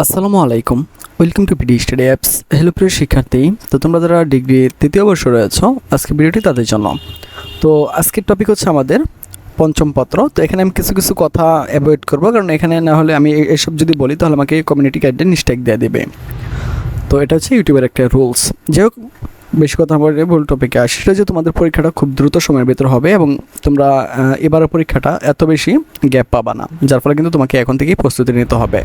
আসসালামু আলাইকুম। Welcome to PD study apps hello প্রিয় শিক্ষার্থী, তো তোমরা যারা ডিগ্রি তৃতীয় বর্ষ রয়েছে, আজকে ভিডিওটি তাদের জন্য। তো আজকের টপিক হচ্ছে আমাদের পঞ্চম পত্র। তো এখানে আমি কিছু কিছু কথা অ্যাভয়েড করব, কারণ এখানে না হলে আমি এসব যদি বলি, তাহলে আমাকে কমিউনিটি গাইডে মিস্টেক দিয়ে দেবে। তো এটা হচ্ছে ইউটিউবের একটা রুলস যাই হোক, বেশি কথা বলে ভুল টপিকে আসি। সেটা যে তোমাদের পরীক্ষাটা খুব দ্রুত সময়ের ভিতর হবে এবং তোমরা এবারের পরীক্ষাটা এত বেশি গ্যাপ পাবা না, যার ফলে কিন্তু তোমাকে এখন থেকেই প্রস্তুতি নিতে হবে।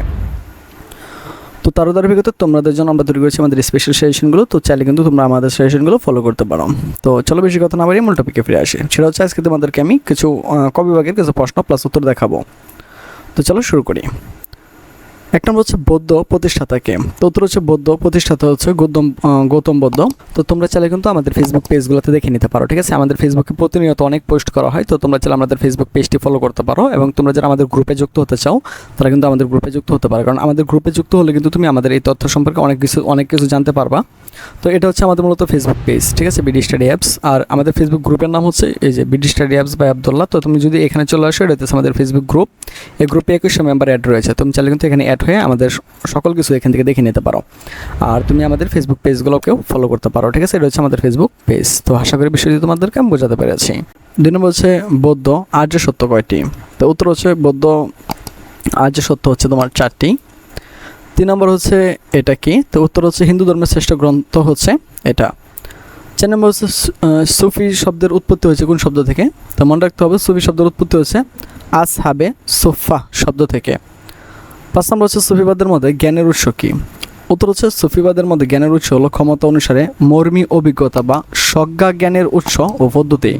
তো তার ভিগত তোমাদের জন্য আমরা তৈরি করেছি আমাদের স্পেশাল সেশনগুলো তো চাইলে কিন্তু তোমরা আমাদের সেশনগুলো ফলো করতে পারো। তো চলো বেশি কথা না বাড়িয়ে মূল টপিকে ফিরে আসি। সেটা হচ্ছে আজকে তোমাদেরকে আমি কিছু কবিভাগের কিছু প্রশ্ন প্লাস উত্তর দেখাবো। তো চলো শুরু করি। এক নম্বর হচ্ছে বৌদ্ধ প্রতিষ্ঠাতাকে। তো উত্তর হচ্ছে বৌদ্ধ প্রতিষ্ঠাতা হচ্ছে গৌতম গৌতম বৌদ্ধ। তো তোমরা চাইলে কিন্তু আমাদের ফেসবুক পেজগুলোতে দেখে নিতে পারো, ঠিক আছে? আমাদের ফেসবুকে প্রতিনিয়ত অনেক পোস্ট করা হয়, তো তোমরা চাইলে আমাদের ফেসবুক পেজটি ফলো করতে পারো এবং তোমরা যারা আমাদের গ্রুপে যুক্ত হতে চাও, তারা কিন্তু আমাদের গ্রুপে যুক্ত হতে পারো। কারণ আমাদের গ্রুপে যুক্ত হলে কিন্তু তুমি আমাদের এই তথ্য সম্পর্কে অনেক কিছু অনেক কিছু জানতে পারবা। তো এটা হচ্ছে আমাদের মূলত ফেসবুক পেজ ঠিক আছে? বিডি স্টাডি অ্যাপস আর আমাদের ফেসবুক গ্রুপের নাম হচ্ছে এই যে BD study apps by Abdullah তো তুমি যদি এখানে চলে আসো এটা হচ্ছে আমাদের ফেসবুক গ্রুপ এই গ্রুপে একুশশো মেম্বার অ্যাড রয়েছে। তুমি চাইলে কিন্তু এখানে অ্যাড হয়ে আমাদের সকল কিছু এখান থেকে দেখে নিতে পারো। আর তুমি আমাদের ফেসবুক পেজগুলোকেও ফলো করতে পারো, ঠিক আছে? এটা হচ্ছে আমাদের ফেসবুক পেজ তো আশা করি বিষয়টি তোমাদেরকে আমি বোঝাতে পেরেছি। দুই নম্বর হচ্ছে বৌদ্ধ আর্য সত্য কয়টি? তো উত্তর হচ্ছে বৌদ্ধ আর্য সত্য হচ্ছে তোমার চারটি। তিন নম্বর হচ্ছে এটা কি? তো উত্তর হচ্ছে হিন্দু ধর্মের শ্রেষ্ঠ গ্রন্থ হচ্ছে এটা। চার নম্বর হচ্ছে সুফি শব্দের উৎপত্তি হয়েছে কোন শব্দ থেকে? তো মনে রাখতে হবে সুফি শব্দের উৎপত্তি হচ্ছে আস হাবে সোফা শব্দ থেকে। পাঁচ নম্বর হচ্ছে সুফিবাদের মধ্যে জ্ঞানের উৎস কি? উত্তর হচ্ছে সুফিবাদের মধ্যে জ্ঞানের উৎস হলো ক্ষমতা অনুসারে মর্মী অভিজ্ঞতা বা সজ্ঞা জ্ঞানের উৎস ও পদ্ধতি।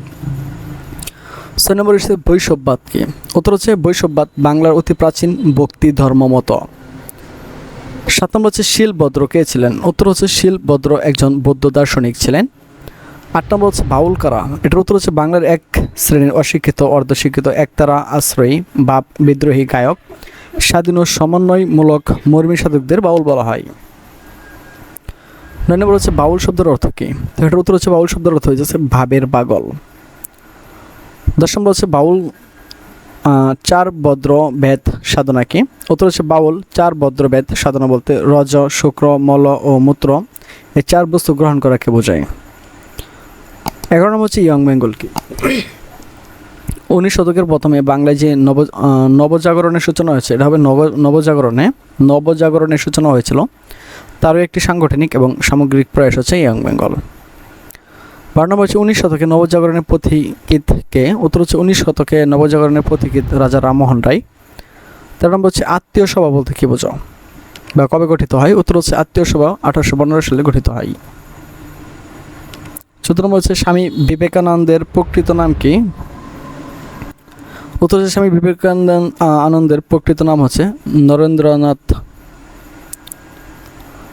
ছয় নম্বর হচ্ছে বৈষব্যাদ কি? উত্তর হচ্ছে বৈষব্যাদ বাংলার অতি প্রাচীন ভক্তি ধর্মমত সাত নম্বর হচ্ছে শিলভদ্র কে ছিলেন? উত্তর হচ্ছে শিলভদ্র একজন বৌদ্ধ দার্শনিক ছিলেন। আট নম্বর হচ্ছে বাউল কারা? এটার উত্তর হচ্ছে বাংলার এক শ্রেণির অশিক্ষিত, অর্ধশিক্ষিত, একতারা আশ্রয়ী বা বিদ্রোহী গায়ক। স্বাধীন ও সমন্বয়মূলক মর্মী সাধকদের বাউল বলা হয়। নয় নম্বর হচ্ছে বাউল শব্দের অর্থ কী? এটার উত্তর হচ্ছে বাউল শব্দের অর্থ হয়ে যাচ্ছে ভাবের পাগল। দশ নম্বর হচ্ছে বাউল চার ভদ্র বেদ সাধনা কি? উত্তর হচ্ছে বাউল, চার ভদ্র বেদ সাধনা বলতে রজ, শুক্র, মল ও মূত্র। এই চার বস্তু গ্রহণ করাকে বোঝায়। এগারো নম্বর হচ্ছে ইয়ং বেঙ্গল কি? উনিশ শতকের প্রথমে বাংলায় যে নব নবজাগরণের সূচনা হয়েছে এটা হবে নব, নবজাগরণে, নবজাগরণের সূচনা হয়েছিল। তারও একটি সাংগঠনিক এবং সামগ্রিক প্রয়াস হচ্ছে ইয়ং বেঙ্গল। বারো নম্বর হচ্ছে উনিশ শতকে নবজাগরণের পথিকৃতকে উত্তর হচ্ছে উনিশ শতকে নবজাগরণের পথিকৃত রাজা রামমোহন রায়। তেরো নম্বর হচ্ছে আত্মীয় সভা বলতে কী বোঝো? বা কবে গঠিত হয়? উত্তর হচ্ছে আত্মীয় সভা আঠারোশো পনেরো সালে গঠিত হয়। চতুর্থ নম্বর হচ্ছে স্বামী বিবেকানন্দের প্রকৃত নাম কি? উত্তর হচ্ছে স্বামী বিবেকানন্দ আনন্দের প্রকৃত নাম হচ্ছে নরেন্দ্রনাথ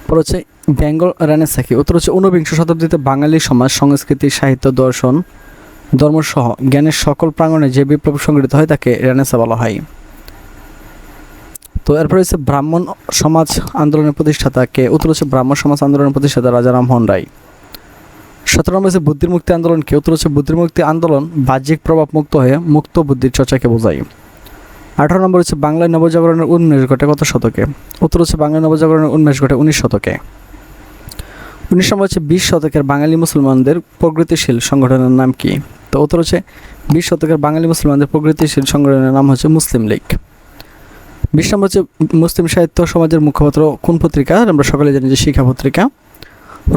পর হচ্ছে বেঙ্গল রেনেসাকি উত্তর হচ্ছে ঊনবিংশ শতাব্দীতে বাঙালি সমাজ, সংস্কৃতি, সাহিত্য, দর্শন, ধর্মসহ জ্ঞানের সকল প্রাঙ্গণে যে বিপ্লব সংগঠিত হয় তাকে রেনেসা বলা হয়। তো এরপরে হচ্ছে ব্রাহ্মণ সমাজ আন্দোলনের প্রতিষ্ঠাতাকে উত্তর হচ্ছে ব্রাহ্মণ সমাজ আন্দোলনের প্রতিষ্ঠাতা রাজা রামমোহন রায়। সতেরো নম্বর হচ্ছে বুদ্ধির মুক্তি আন্দোলনকে উত্তর হচ্ছে বুদ্ধির মুক্তি আন্দোলন বাহ্যিক প্রভাব মুক্ত হয়ে মুক্ত বুদ্ধির চর্চাকে বোঝায়। আঠারো নম্বর হচ্ছে বাংলায় নবজাগরণের উন্মেষ ঘটে কত শতকে? উত্তর হচ্ছে বাংলায় নবজাগরণের উন্মেষ ঘটে উনিশ শতকে। উনিশ নম্বর হচ্ছে বিশ শতকের বাঙালি মুসলমানদের প্রগতিশীল সংগঠনের নাম কি? তো উত্তর হচ্ছে বিশ শতকের বাঙালি মুসলমানদের প্রগতিশীল সংগঠনের নাম হচ্ছে মুসলিম লীগ। বিশ নম্বর হচ্ছে মুসলিম সাহিত্য সমাজের মুখপাত্র কোন পত্রিকা? আমরা সকলে জানি যে শিক্ষা পত্রিকা।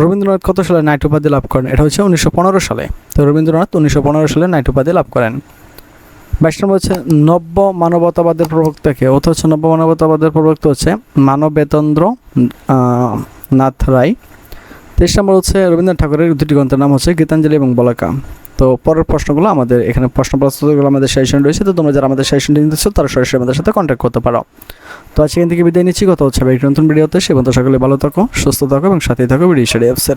রবীন্দ্রনাথ কত সালে নাইট উপাধি লাভ করেন? এটা হচ্ছে উনিশশো পনেরো সালে। তো রবীন্দ্রনাথ উনিশশো পনেরো সালে নাইট উপাধি লাভ করেন। বাইশ নম্বর হচ্ছে নব্য মানবতাবাদের প্রবক্তাকে অথচ হচ্ছে নব্য মানবতাবাদের প্রবক্তা হচ্ছে মানবেতন্দ্র নাথ রায়। তেইশ নম্বর হচ্ছে রবীন্দ্রনাথ ঠাকুরের দুটি গ্রন্থের নাম হচ্ছে গীতাঞ্জলি এবং বলাকা। তো পরের প্রশ্নগুলো আমাদের এখানে প্রশ্ন প্রস্তুতগুলো আমাদের সেশন রয়েছে। তো তোমরা যারা আমাদের সেশনটি নিতে চাও তারা সরাসরি আমাদের সাথে কন্ট্যাক্ট করতে পারো। তো আজকে এখান থেকে বিদায় নিচ্ছি। কথা হচ্ছে একটি নতুন ভিডিওতে সে পর্যন্ত সকলে ভালো থাকো, সুস্থ থাকো এবং সাথে থাকো। ভিডিও অ্যাপসের